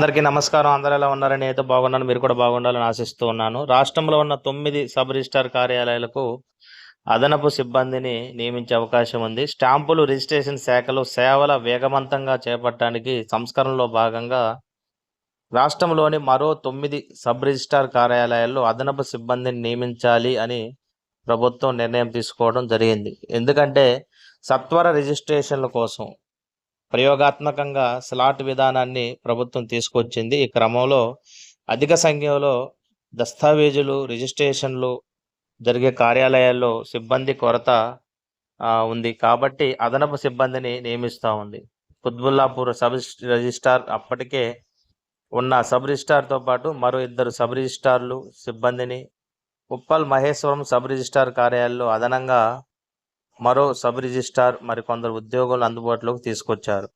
అందరికీ నమస్కారం. అందరూ ఎలా ఉన్నారని అయితే బాగున్నాను. మీరు కూడా బాగుండాలని ఆశిస్తూ ఉన్నాను. రాష్ట్రంలో ఉన్న తొమ్మిది సబ్ రిజిస్టార్ కార్యాలయాలకు అదనపు సిబ్బందిని నియమించే అవకాశం ఉంది. స్టాంపులు రిజిస్ట్రేషన్ శాఖలు సేవల వేగవంతంగా చేపట్టడానికి సంస్కరణలో భాగంగా రాష్ట్రంలోని మరో తొమ్మిది సబ్ రిజిస్టార్ కార్యాలయాల్లో అదనపు సిబ్బందిని నియమించాలి అని ప్రభుత్వం నిర్ణయం తీసుకోవడం జరిగింది. ఎందుకంటే సత్వర రిజిస్ట్రేషన్ల కోసం ప్రయోగాత్మకంగా స్లాట్ విధానాన్ని ప్రభుత్వం తీసుకొచ్చింది. ఈ క్రమంలో అధిక సంఖ్యలో దస్తావేజులు రిజిస్ట్రేషన్లు జరిగే కార్యాలయాల్లో సిబ్బంది కొరత ఉంది. కాబట్టి అదనపు సిబ్బందిని నియమిస్తూ ఉంది. కుత్బుల్లాపూర్ సబ్ రిజిస్టార్ అప్పటికే ఉన్న సబ్ రిజిస్టార్తో పాటు మరో ఇద్దరు సబ్ రిజిస్టార్లు సిబ్బందిని ఉప్పల్ మహేశ్వరం సబ్ రిజిస్టార్ కార్యాలయంలో అదనంగా మరో సబ్ రిజిస్టార్ మరికొందరు ఉద్యోగులు అందుబాటులోకి తీసుకొచ్చారు.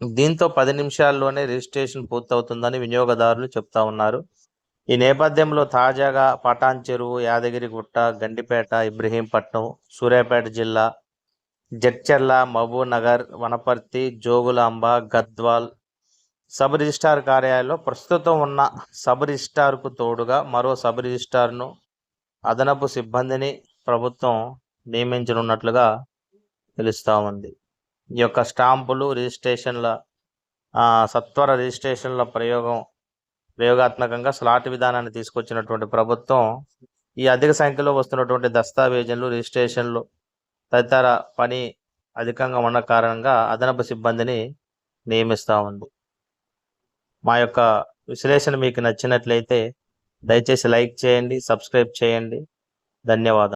దీంతో పది నిమిషాల్లోనే రిజిస్ట్రేషన్ పూర్తవుతుందని వినియోగదారులు చెప్తా ఉన్నారు. ఈ నేపథ్యంలో తాజాగా పటాన్ చెరువు యాదగిరిగుట్ట గండిపేట ఇబ్రహీంపట్నం సూర్యాపేట జిల్లా Jadcherla Mahbubnagar Wanaparthy Jogulamba Gadwal sub registrar కార్యాలయంలో ప్రస్తుతం ఉన్న సబ్ రిజిస్టార్కు తోడుగా మరో సబ్ రిజిస్టార్ను అదనపు సిబ్బందిని ప్రభుత్వం నియమించనున్నట్లుగా తెలుస్తూ ఉంది ఈ యొక్క స్టాంపులు రిజిస్ట్రేషన్ల సత్వర రిజిస్ట్రేషన్ల ప్రయోగం ప్రయోగాత్మకంగా స్లాట్ విధానాన్ని తీసుకొచ్చినటువంటి ప్రభుత్వం ఈ అధిక సంఖ్యలో వస్తున్నటువంటి దస్తావేజులు రిజిస్ట్రేషన్లు తదితర పని అధికంగా ఉన్న కారణంగా అదనపు సిబ్బందిని నియమిస్తూ ఉంది మా యొక్క విశ్లేషణ మీకు నచ్చినట్లయితే దయచేసి లైక్ చేయండి సబ్స్క్రైబ్ చేయండి. ధన్యవాదాలు.